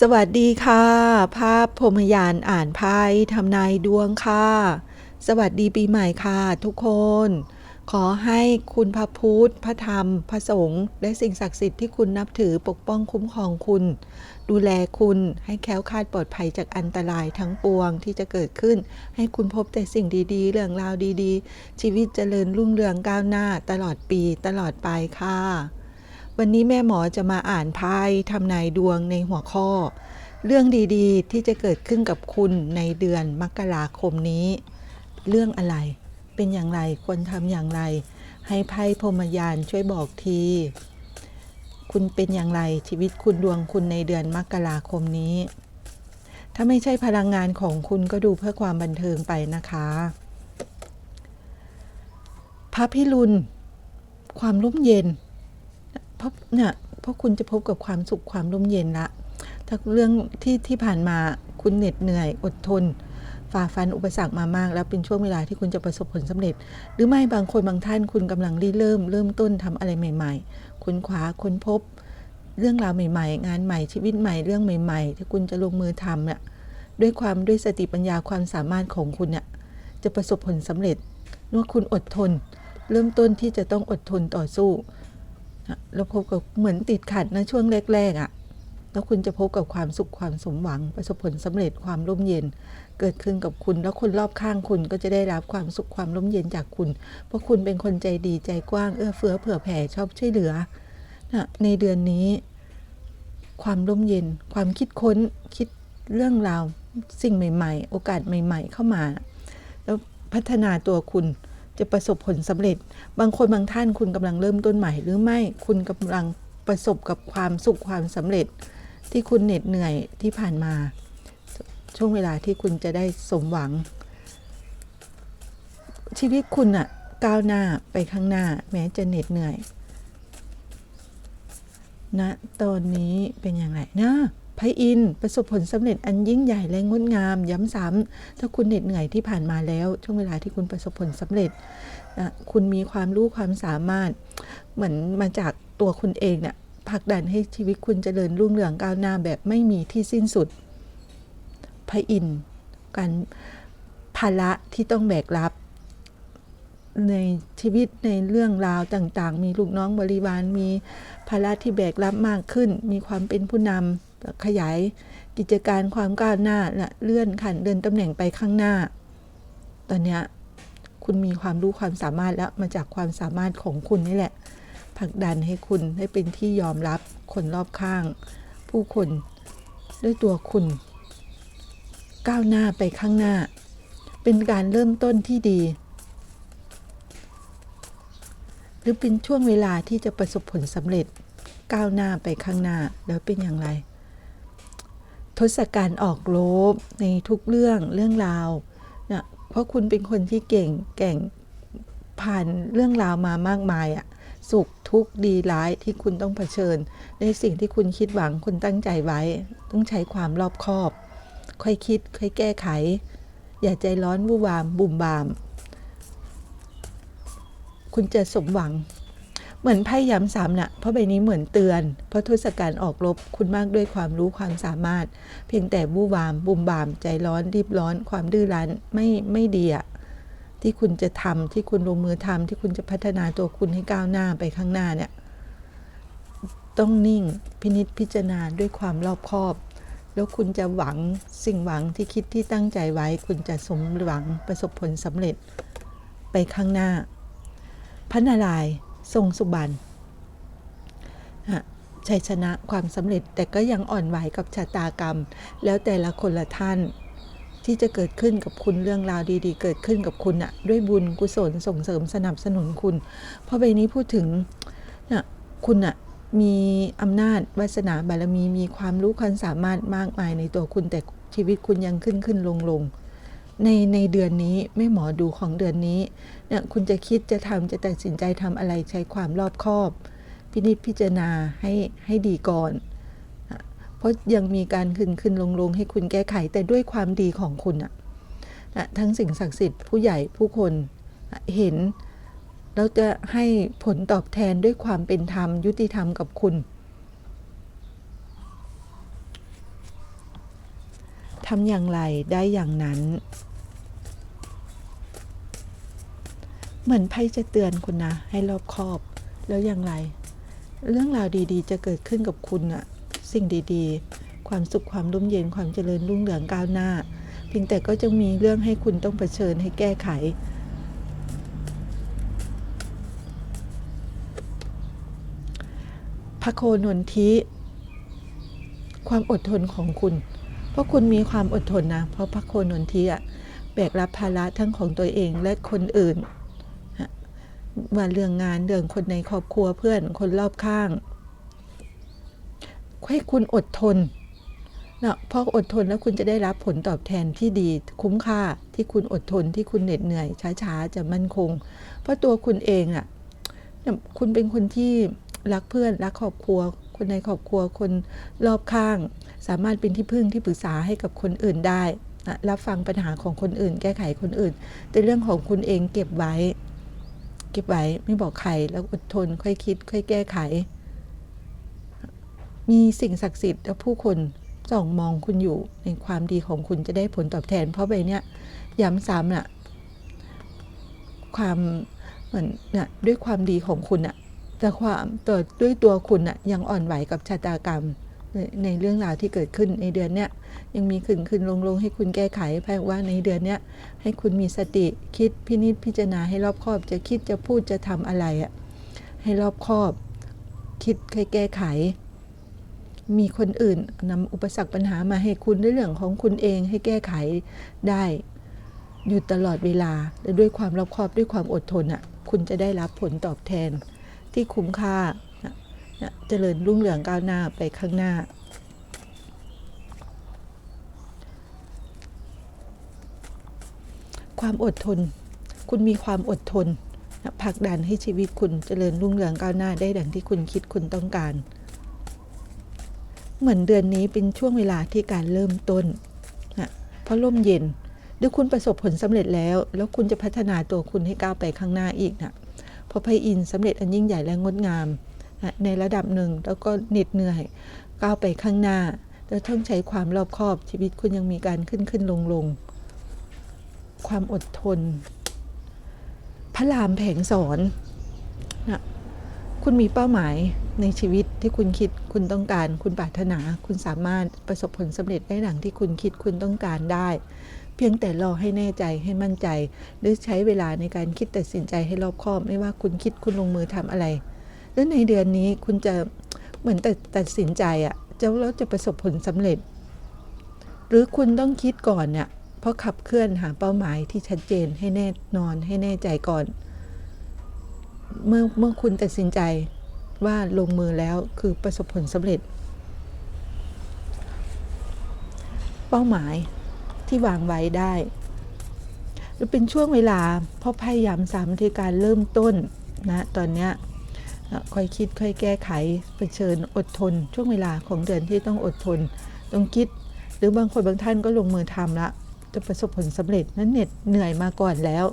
สวัสดีค่ะ ภาพพรมยานอ่านไพ่ทำนายดวงค่ะ สวัสดีปีใหม่ค่ะทุกคน ขอให้คุณพระพุทธ พระธรรม พระสงฆ์และสิ่งศักดิ์สิทธิ์ที่คุณนับถือปกป้องคุ้มครองคุณ ดูแลคุณให้แคล้วคลาดปลอดภัยจากอันตรายทั้งปวงที่จะเกิดขึ้น ให้คุณพบแต่สิ่งดีๆ เรื่องราวดีๆ ชีวิตเจริญรุ่งเรืองก้าวหน้าตลอดปีตลอดไปค่ะ วันนี้แม่หมอจะมาอ่านไพ่ทำนายดวงในหัวข้อ เรื่องดีๆ ที่จะเกิดขึ้นกับคุณในเดือนมกราคมนี้ เรื่องอะไร เป็นอย่างไร ควรทำอย่างไร ให้ไพ่พรมยานช่วยบอกที คุณเป็นอย่างไรชีวิตคุณดวงคุณในเดือนมกราคมนี้ ถ้าไม่ใช่พลังงานของคุณก็ดูเพื่อความบันเทิงไปนะคะ พระพิรุณความร่มเย็น เพราะเนี่ยเพราะคุณจะพบกับความสุขความร่มเย็นละถ้าเรื่องที่ที่ผ่านมาคุณเหน็ดเหนื่อยอดทนฝ่าฟันอุปสรรคมามาก แล้วเป็นช่วงเวลาที่คุณจะประสบผลสำเร็จ หรือไม่บางคนบางท่านคุณกำลังริเริ่ม เริ่มต้นทำอะไรใหม่ ๆ ค้นคว้าค้นพบ เรื่องราวใหม่ ๆ งานใหม่ชีวิตใหม่เรื่องใหม่ๆที่คุณจะลงมือทำเนี่ยด้วยความด้วยสติปัญญาความสามารถของคุณเนี่ยจะประสบผลสำเร็จเมื่อคุณอดทน เริ่มต้นที่จะต้องอดทนต่อสู้ แล้วพบกับเหมือนติดขัดนะช่วงแรกๆอะ่ะแล้วคุณจะพบกับความสุขความสมหวัง ประสบผลสำเร็จความร่มเย็น เกิดขึ้นกับคุณแล้วคนรอบข้างคุณก็จะได้รับความสุขความร่มเย็นจากคุณ เพราะคุณเป็นคนใจดีใจกว้างเอื้อเฟื้อเผื่อแผ่ชอบช่วยเหลือนะในเดือนนี้ ความร่มเย็น ความคิดค้นคิดเรื่องราว สิ่งใหม่ ๆ โอกาสใหม่ ๆ เข้ามา แล้วพัฒนาตัวคุณ จะประสบผลสำเร็จ บางคนบางท่านคุณกำลังเริ่มต้นใหม่ หรือไม่คุณกำลังประสบกับความสุขความสำเร็จ ที่คุณเหน็ดเหนื่อยที่ผ่านมา ช่วงเวลาที่คุณจะได้สมหวัง ชีวิตคุณอะก้าวหน้าไปข้างหน้าแม้จะเหน็ดเหนื่อยณนะตอนนี้เป็นอย่างไรนะ พระอินทร์ประสบผลสำเร็จอันยิ่งใหญ่และงดงาม ย้ำซ้ำถ้าคุณเหน็ดเหนื่อยที่ผ่านมาแล้ว ช่วงเวลาที่คุณประสบผลสำเร็จนะคุณมีความรู้ความสามารถ เหมือนมาจากตัวคุณเองเนี่ยผลักดันให้ชีวิตคุณเจริญรุ่งเรืองก้าวหน้าแบบไม่มีที่สิ้นสุด พระอินทร์การภาระที่ต้องแบกรับในชีวิตในเรื่องราวต่างๆ มีลูกน้องบริวารมีภาระที่แบกรับมากขึ้น มีความเป็นผู้นำ ขยายกิจการความก้าวหน้าและเลื่อนขั้นเดินตำแหน่งไปข้างหน้า ตอนนี้คุณมีความรู้ความสามารถแล้วมาจากความสามารถของคุณนี่แหละผลักดันให้คุณให้เป็นที่ยอมรับคนรอบข้าง ผู้คนด้วยตัวคุณ ก้าวหน้าไปข้างหน้า เป็นการเริ่มต้นที่ดี หรือเป็นช่วงเวลาที่จะประสบผลสำเร็จก้าวหน้าไปข้างหน้าแล้วเป็นอย่างไร ทศกัณฐ์ออกรบในทุกเรื่องเรื่องราวนะเพราะคุณเป็นคนที่เก่งแก่งผ่านเรื่องราวมามากมายอะสุขทุกข์ดีร้ายที่คุณต้องเผชิญ ในสิ่งที่คุณคิดหวังคุณตั้งใจไว้ ต้องใช้ความรอบคอบ ค่อยคิด ค่อยแก้ไข อย่าใจร้อนวู่วามบุ่มบาม คุณจะสมหวัง เหมือนไพ่ย้ำซ้ำน่ะเพราะใบนี้เหมือนเตือน เพราะทศกัณฐ์ออกรบคุณมากด้วยความรู้ความสามารถ เพียงแต่บูวาม บุมบาม ใจร้อนรีบร้อน ความดื้อรั้นไม่ไม่ดีอะที่คุณจะทำที่คุณลงมือทำที่คุณจะพัฒนาตัวคุณให้ก้าวหน้าไปข้างหน้าเนี่ยต้องนิ่งพินิจพิจารณาด้วยความรอบคอบ แล้วคุณจะหวังสิ่งหวังที่คิดที่ตั้งใจไว้ คุณจะสมหวังประสบผลสำเร็จไปข้างหน้าพระนารายณ์ ทรงสุบรรณชัยชนะความสำเร็จแต่ก็ยังอ่อนไหวกับชะตากรรม แล้วแต่ละคนละท่าน ที่จะเกิดขึ้นกับคุณเรื่องราวดีๆ เกิดขึ้นกับคุณอะด้วยบุญกุศลส่งเสริมสนับสนุนคุณ เพราะใบนี้พูดถึงนะคุณอะมีอำนาจวาสนาบารมีมีความรู้ความสามารถมากมายในตัวคุณแต่ชีวิตคุณยังขึ้นขึ้นลงลง ในในเดือนนี้ไม่หมอดูของเดือนนี้เนี่ยคุณจะคิดจะทำจะตัดสินใจทำอะไรใช้ความรอบคอบ พินิจพิจารณาให้ให้ดีก่อน เพราะยังมีการขึ้นขึ้นลงลงให้คุณแก้ไขแต่ด้วยความดีของคุณอะนะทั้งสิ่งศักดิ์สิทธิ์ผู้ใหญ่ผู้คนเห็นแล้วจะให้ผลตอบแทนด้วยความเป็นธรรมยุติธรรมกับคุณทำอย่างไรได้อย่างนั้น เหมือนไพ่จะเตือนคุณนะ ให้รอบคอบ แล้วอย่างไร เรื่องราวดีๆ จะเกิดขึ้นกับคุณอะสิ่งดีๆ ความสุขความร่มเย็นความเจริญรุ่งเรืองก้าวหน้า เพียงแต่ก็จะมีเรื่องให้คุณต้องเผชิญให้แก้ไข พระโคนนทิความอดทนของคุณ เพราะคุณมีความอดทนนะ เพราะพระโคนนทิอะแบกรับภาระทั้งของตัวเองและคนอื่น ว่าเรื่องงานเรื่องคนในครอบครัวเพื่อนคนรอบข้าง ให้คุณอดทนนะเพราะอดทนแล้วคุณจะได้รับผลตอบแทนที่ดีคุ้มค่าที่คุณอดทนที่คุณเหน็ดเหนื่อย ช้าๆ จะมั่นคง เพราะตัวคุณเองอะเนี่ยคุณเป็นคนที่รักเพื่อนรักครอบครัว คนในครอบครัวคนรอบข้าง สามารถเป็นที่พึ่งที่ปรึกษาให้กับคนอื่นได้นะรับฟังปัญหาของคนอื่น แก้ไขคนอื่น แต่เรื่องของคุณเองเก็บไว้ เก็บไว้ไม่บอกใครแล้วอดทนค่อยคิด ค่อยแก้ไข มีสิ่งศักดิ์สิทธิ์และผู้คนส่องมองคุณอยู่ในความดีของคุณจะได้ผลตอบแทน เพราะใบเนี้ยย้ำซ้ำน่ะความเหมือนน่ะด้วยความดีของคุณน่ะแต่ความตัวด้วยตัวคุณน่ะยังอ่อนไหวกับชะตากรรม ในในเรื่องราวที่เกิดขึ้นในเดือนเนี้ยยังมีขึ้นขึ้นลงลงให้คุณแก้ไขแพ่ว่าในเดือนเนี้ยให้คุณมีสติคิดพินิจพิจารณาให้รอบคอบจะคิดจะพูดจะทำอะไรอะให้รอบคอบ คิดค่อยแก้ไข มีคนอื่นนำอุปสรรคปัญหามาให้คุณในเรื่องของคุณเองให้แก้ไขได้อยู่ตลอดเวลาและด้วยความรอบคอบด้วยความอดทนอะคุณจะได้รับผลตอบแทนที่คุ้มค่า เจริญรุ่งเรืองก้าวหน้าไปข้างหน้า ความอดทน คุณมีความอดทนนะผลักดันให้ชีวิตคุณเจริญรุ่งเรืองก้าวหน้าได้ดังที่คุณคิดคุณต้องการ เหมือนเดือนนี้เป็นช่วงเวลาที่การเริ่มต้นนะเพราะร่มเย็นด้วยคุณประสบผลสำเร็จแล้ว แล้วคุณจะพัฒนาตัวคุณให้ก้าวไปข้างหน้าอีกนะเพราะไพอินทร์สำเร็จอันยิ่งใหญ่และงดงาม ในระดับหนึ่ง แล้วก็เหน็ดเหนื่อยก้าวไปข้างหน้า แล้วต้องใช้ความรอบคอบชีวิตคุณยังมีการขึ้นขึ้นลงลงความอดทน พระรามแผงสอนนะคุณมีเป้าหมายในชีวิตที่คุณคิดคุณต้องการ คุณปรารถนา คุณสามารถประสบผลสำเร็จได้ดังที่คุณคิดคุณต้องการได้ เพียงแต่รอให้แน่ใจให้มั่นใจ หรือใช้เวลาในการคิดตัดสินใจให้รอบคอบ ไม่ว่าคุณคิดคุณลงมือทำอะไร แล้วในเดือนนี้คุณจะเหมือนแตัดตัดสินใจอะจะแล้วจะประสบผลสำเร็จ หรือคุณต้องคิดก่อนเนี่ยเพราะขับเคลื่อนหาเป้าหมายที่ชัดเจนให้แน่นอนให้แน่ใจก่อน เมื่อเมื่อคุณตัดสินใจว่าลงมือแล้วคือประสบผลสำเร็จ เป้าหมายที่วางไว้ได้หรือเป็นช่วงเวลาเพราะพยายามสามที่การเริ่มต้นนะตอนเนี้ย ค่อยคิดค่อยแก้ไขเผชิญอดทน ช่วงเวลาของเดือนที่ต้องอดทน ต้องคิด หรือบางคนบางท่านก็ลงมือทำละจะประสบผลสำเร็จนั้นเหน็ดเหนื่อยมาก่อนแล้ว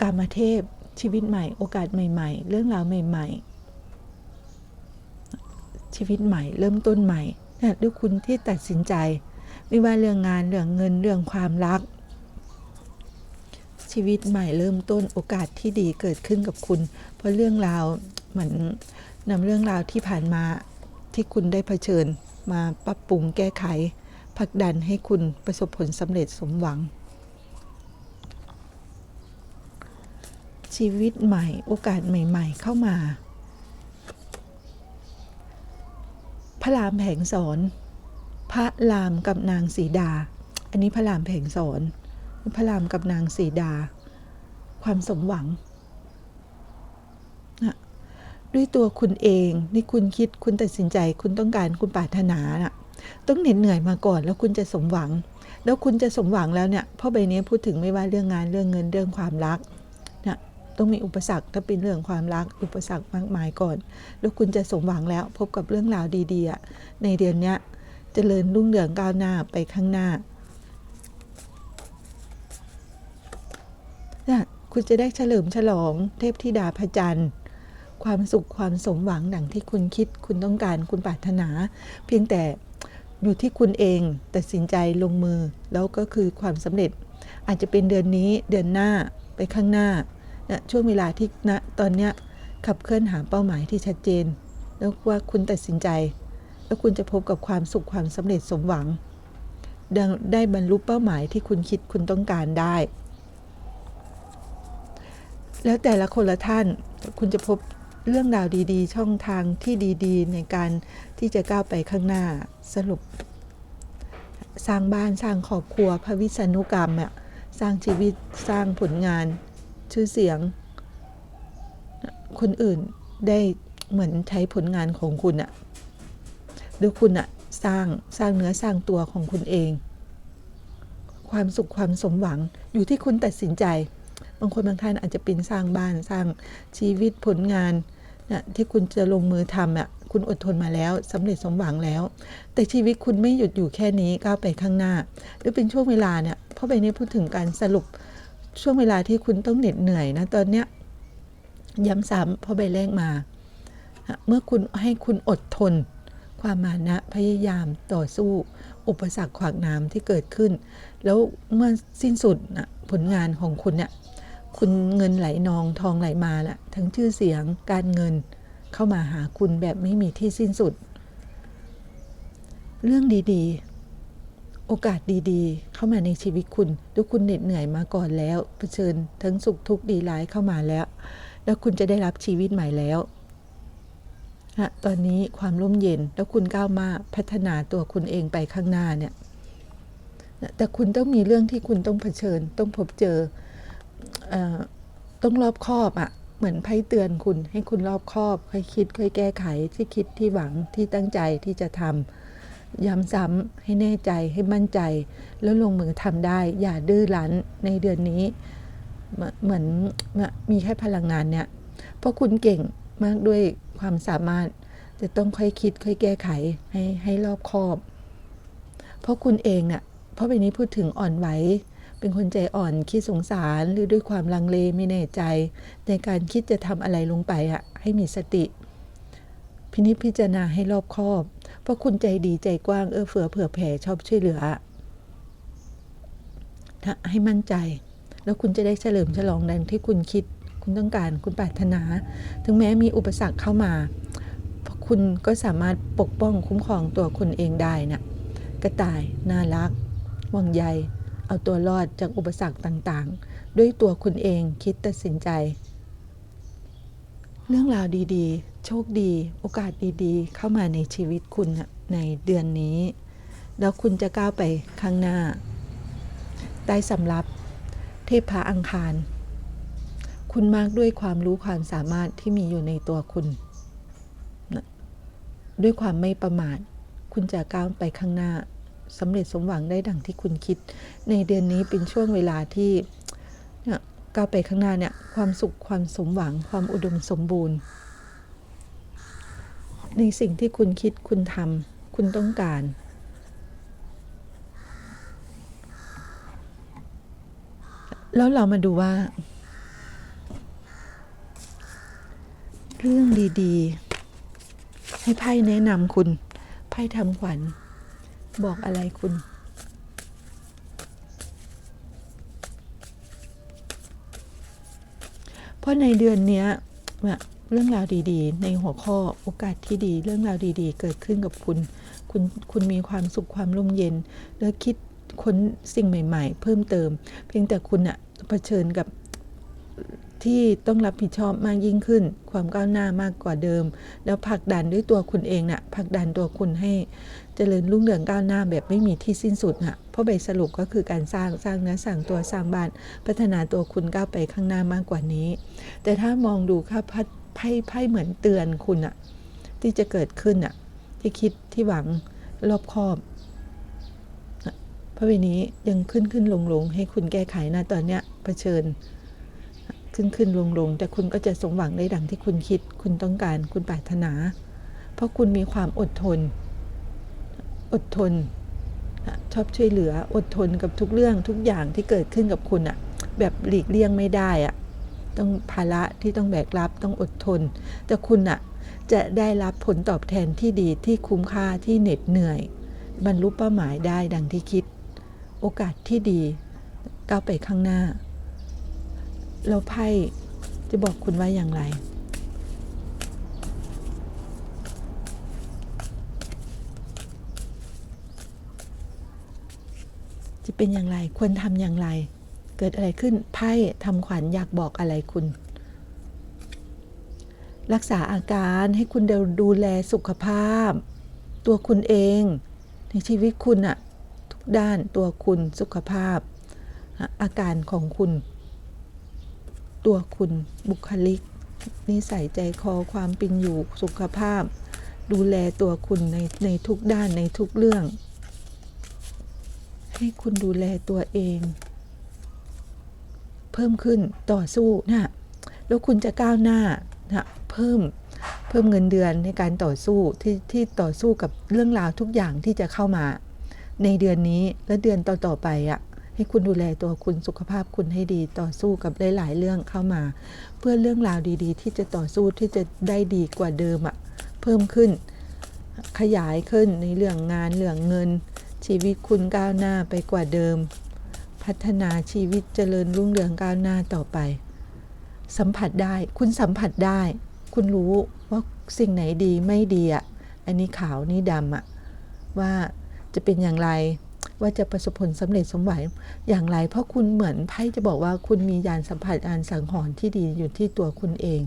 การมาเทพชีวิตใหม่ โอกาสใหม่ ๆ เรื่องราวใหม่ ๆ ชีวิตใหม่ เริ่มต้นใหม่นะด้วยคุณที่ตัดสินใจ ไม่ว่าเรื่องงานเรื่องเงินเรื่องความรัก ชีวิตใหม่เริ่มต้นโอกาสที่ดีเกิดขึ้นกับคุณ เพราะเรื่องราวเหมือนนำเรื่องราวที่ผ่านมาที่คุณได้เผชิญ มาปรับปรุงแก้ไขผลักดันให้คุณประสบผลสำเร็จสมหวัง ชีวิตใหม่โอกาสใหม่ ๆ เข้ามา พระรามแผงสอน พระรามกับนางสีดา อันนี้พระรามแผงสอน พระรามกับนางสีดา ความสมหวังนะด้วยตัวคุณเองนี่คุณคิดคุณตัดสินใจ คุณต้องการคุณปรารถนานะต้องเหน็ดเหนื่อยมาก่อน แล้วคุณจะสมหวัง แล้วคุณจะสมหวังแล้วเนี่ยพราะใบนี้พูดถึงไม่ว่าเรื่องงานเรื่องเงินเรื่องความรักนะต้องมีอุปสรรคถ้าเป็นเรื่องความรัก อุปสรรคมากมายก่อน แล้วคุณจะสมหวังแล้วพบกับเรื่องราวดีๆในเดือนเนี้ยเจริญรุ่งเรืองก้าวหน้าไปข้างหน้า นะคุณจะได้เฉลิมฉลองเทพธิดาพระจันทร์ ความสุขความสมหวังดังที่คุณคิด คุณต้องการคุณปรารถนา เพียงแต่อยู่ที่คุณเองตัดสินใจลงมือแล้วก็คือความสำเร็จ อาจจะเป็นเดือนนี้เดือนหน้าไปข้างหน้านะช่วงเวลาที่ณตอนเนี้ยขับเคลื่อนหาเป้าหมายที่ชัดเจน แล้วว่าคุณตัดสินใจ แล้วคุณจะพบกับความสุขความสำเร็จสมหวังดังได้บรรลุเป้าหมายที่คุณคิดคุณต้องการได้ แล้วแต่ละคนละท่านคุณจะพบเรื่องราวดีๆ ช่องทางที่ดีๆ ในการที่จะก้าวไปข้างหน้าสรุป สร้างบ้านสร้างครอบครัวพระวิษณุกรรมอะสร้างชีวิตสร้างผลงาน ชื่อเสียง คนอื่นได้เหมือนใช้ผลงานของคุณอะหรือคุณอะสร้างสร้างเนื้อสร้างตัวของคุณเอง ความสุขความสมหวังอยู่ที่คุณตัดสินใจ บางคนบางท่านอาจจะป็นสร้างบ้านสร้างชีวิตผลงานนะที่คุณจะลงมือทำอะคุณอดทนมาแล้วสำเร็จสมหวังแล้ว แต่ชีวิตคุณไม่หยุดอยู่แค่นี้ก้าวไปข้างหน้า หรือเป็นช่วงเวลาเนี่ยเพราะใบนี้พูดถึงการสรุปช่วงเวลาที่คุณต้องเหน็ดเหนื่อยนะตอนเนี้ยย้ำซ้ำเพราะใบแรกมา เมื่อคุณให้คุณอดทน ความมานะพยายามต่อสู้ อุปสรรคขวากน้ำที่เกิดขึ้น แล้วเมื่อสิ้นสุดนะผลงานของคุณเนี่ย คุณเงินไหลนองทองไหลมาละทั้งชื่อเสียงการเงินเข้ามาหาคุณแบบไม่มีที่สิ้นสุด เรื่องดีๆ โอกาสดีๆ เข้ามาในชีวิตคุณด้วยคุณเหน็ดเหนื่อยมาก่อนแล้วเผชิญทั้งสุขทุกข์ดีร้ายเข้ามาแล้ว แล้วคุณจะได้รับชีวิตใหม่แล้วฮะตอนนี้ความร่มเย็นแล้วคุณก้าวมาพัฒนาตัวคุณเองไปข้างหน้าเนี่ยแต่คุณต้องมีเรื่องที่คุณต้องเผชิญ ต้องพบเจอเออ ต้องรอบคอบอะ่ะ เหมือนไพ่เตือนคุณ ให้คุณรอบคอบค่อยคิดค่อยแก้ไขที่คิดที่หวังที่ตั้งใจที่จะทำย้ำซ้ำให้แน่ใจให้มั่นใจ แล้วลงมือทำได้ อย่าดื้อรั้นในเดือนนี้ เหมือนมีแค่พลังงานเนี่ย เพราะคุณเก่งมากด้วยความสามารถจะต้องค่อยคิดค่อยแก้ไขให้ให้รอบคอบ เพราะคุณเองเน่ะเพราะใบนี้พูดถึงอ่อนไหว เป็นคนใจอ่อนคิดสงสารหรือด้วยความลังเลไม่แน่ใจ ในการคิดจะทำอะไรลงไปอะ ให้มีสติ พินิจพิจารณาให้รอบคอบ เพราะคุณใจดีใจกว้างเอื้อเฟือเผื่อแผ่ชอบช่วยเหลือให้มั่นใจ แล้วคุณจะได้เฉลิมฉลองดังที่คุณคิด คุณต้องการคุณปรารถนา ถึงแม้มีอุปสรรคเข้ามาพคุณก็สามารถปกป้องคุ้มครองตัวคุณเองได้นะกระต่าย น่ารักห่วงใย เอาตัวรอดจากอุปสรรคต่างๆ ด้วยตัวคุณเองคิดตัดสินใจ เรื่องราวดีๆ โชคดี โอกาสดีๆ เข้ามาในชีวิตคุณในเดือนนี้ แล้วคุณจะก้าวไปข้างหน้า ได้สำรับเทพพระอังคาร คุณมากด้วยความรู้ความสามารถที่มีอยู่ในตัวคุณด้วยความไม่ประมาท คุณจะก้าวไปข้างหน้า สำเร็จสมหวังได้ดังที่คุณคิด ในเดือนนี้เป็นช่วงเวลาที่เนี่ยก้าวไปข้างหน้าเนี่ยความสุขความสมหวังความอุดมสมบูรณ์ ในสิ่งที่คุณคิดคุณทำคุณต้องการ แล้วเรามาดูว่า เรื่องดีๆ ให้ไพ่แนะนำคุณไพ่ทำขวัญ บอกอะไรคุณ เพราะในเดือนนี้เรื่องราวดีๆ ในหัวข้อโอกาสที่ดีเรื่องราวดีๆ เกิดขึ้นกับคุณ คุณคุณมีความสุขความร่มเย็น แล้วคิดค้นสิ่งใหม่ ๆ เพิ่มเติม เพียงแต่คุณอะเผชิญกับที่ต้องรับผิดชอบมากยิ่งขึ้น ความก้าวหน้ามากกว่าเดิม แล้วผลักดันด้วยตัวคุณเองนะ่ะผลักดันตัวคุณให้ เจริญรุ่งเรืองก้าวหน้าแบบไม่มีที่สิ้นสุดน่ะเพราะใบสรุปก็คือการสร้างสร้างนื้อสร้างตัวสร้างบ้าน พัฒนาตัวคุณก้าวไปข้างหน้ามากกว่านี้ แต่ถ้ามองดูค่ะไพ่ไพ่เหมือนเตือนคุณอะที่จะเกิดขึ้นอะที่คิดที่หวังรอบคอบพระเวนี้ยังขึ้นขึ้นลงลงให้คุณแก้ไขนะตอนเนี้ยเผชิญขึ้นขึ้นลงลงแต่คุณก็จะสมหวังได้ดังที่คุณคิด คุณต้องการ คุณปรารถนา เพราะคุณมีความอดทน อดทนชอบช่วยเหลืออดทนกับทุกเรื่องทุกอย่างที่เกิดขึ้นกับคุณอะแบบหลีกเลี่ยงไม่ได้อะต้องภาระที่ต้องแบกรับต้องอดทน แต่คุณอะจะได้รับผลตอบแทนที่ดีที่คุ้มค่าที่เหน็ดเหนื่อยบรรลุเป้าหมายได้ดังที่คิด โอกาสที่ดีก้าวไปข้างหน้าแล้วไพ่จะบอกคุณว่าอย่างไร จะเป็นอย่างไร ควรทำอย่างไร เกิดอะไรขึ้นไพ่ทำขวัญอยากบอกอะไรคุณ รักษาอาการให้คุณดูดูแลสุขภาพ ตัวคุณเอง ในชีวิตคุณอะทุกด้านตัวคุณสุขภาพ อาการของคุณ ตัวคุณบุคลิก นิสัยใจคอความเป็นอยู่สุขภาพ ดูแลตัวคุณในในทุกด้านในทุกเรื่อง ให้คุณดูแลตัวเอง เพิ่มขึ้นต่อสู้นะแล้วคุณจะก้าวหน้านะเพิ่มเพิ่มเงินเดือนในการต่อสู้ที่ที่ต่อสู้กับเรื่องราวทุกอย่างที่จะเข้ามา ในเดือนนี้และเดือนต่อๆไปอะ่ะให้คุณดูแลตัวคุณสุขภาพคุณให้ดีต่อสู้กับหลาย ๆ เรื่องเข้ามา เพื่อเรื่องราวดีๆ ที่จะต่อสู้ที่จะได้ดีกว่าเดิมอะ่ะเพิ่มขึ้นขยายขึ้นในเรื่องงานเรื่องเงิน ชีวิตคุณก้าวหน้าไปกว่าเดิม พัฒนาชีวิตเจริญรุ่งเรืองก้าวหน้าต่อไป สัมผัสได้คุณสัมผัสได้ คุณรู้ว่าสิ่งไหนดีไม่ดีอะอันนี้ขาวนี่ดำอะว่าจะเป็นอย่างไรว่าจะประสบผลสำเร็จสมหวังอย่างไร เพราะคุณเหมือนไพ่จะบอกว่าคุณมียานสัมผัสยานสังหรณ์ที่ดีอยู่ที่ตัวคุณเอง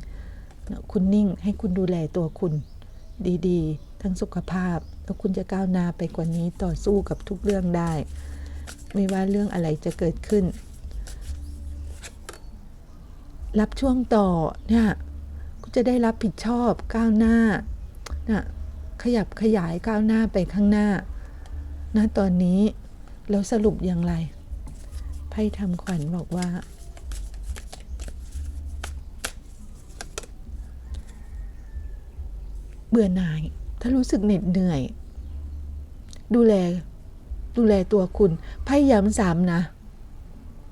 คุณนิ่งให้คุณดูแลตัวคุณ ดีๆ ทั้งสุขภาพ แล้วคุณจะก้าวหน้าไปกว่านี้ต่อสู้กับทุกเรื่องได้ ไม่ว่าเรื่องอะไรจะเกิดขึ้น รับช่วงต่อเนี่ยคุณจะได้รับผิดชอบก้าวหน้านะขยับขยายก้าวหน้าไปข้างหน้าณตอนนี้เราสรุปอย่างไรไพ่ทำขวัญบอกว่าเบื่อหน่าย ถ้ารู้สึกเหน็ดเหนื่อย ดูแล ดูแลตัวคุณไพ่ย้ำซ้ำนะ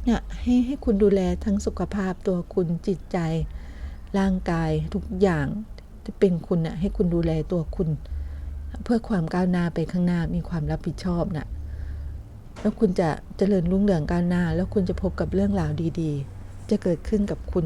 เนี่ยให้ให้คุณดูแลทั้งสุขภาพตัวคุณจิตใจ ร่างกายทุกอย่างที่เป็นคุณน่ะให้คุณดูแลตัวคุณ เพื่อความก้าวหน้าไปข้างหน้ามีความรับผิดชอบน่ะแล้วคุณจะเจริญรุ่งเรืองก้าวหน้า แล้วคุณจะพบกับเรื่องราวดี ๆ จะเกิดขึ้นกับคุณ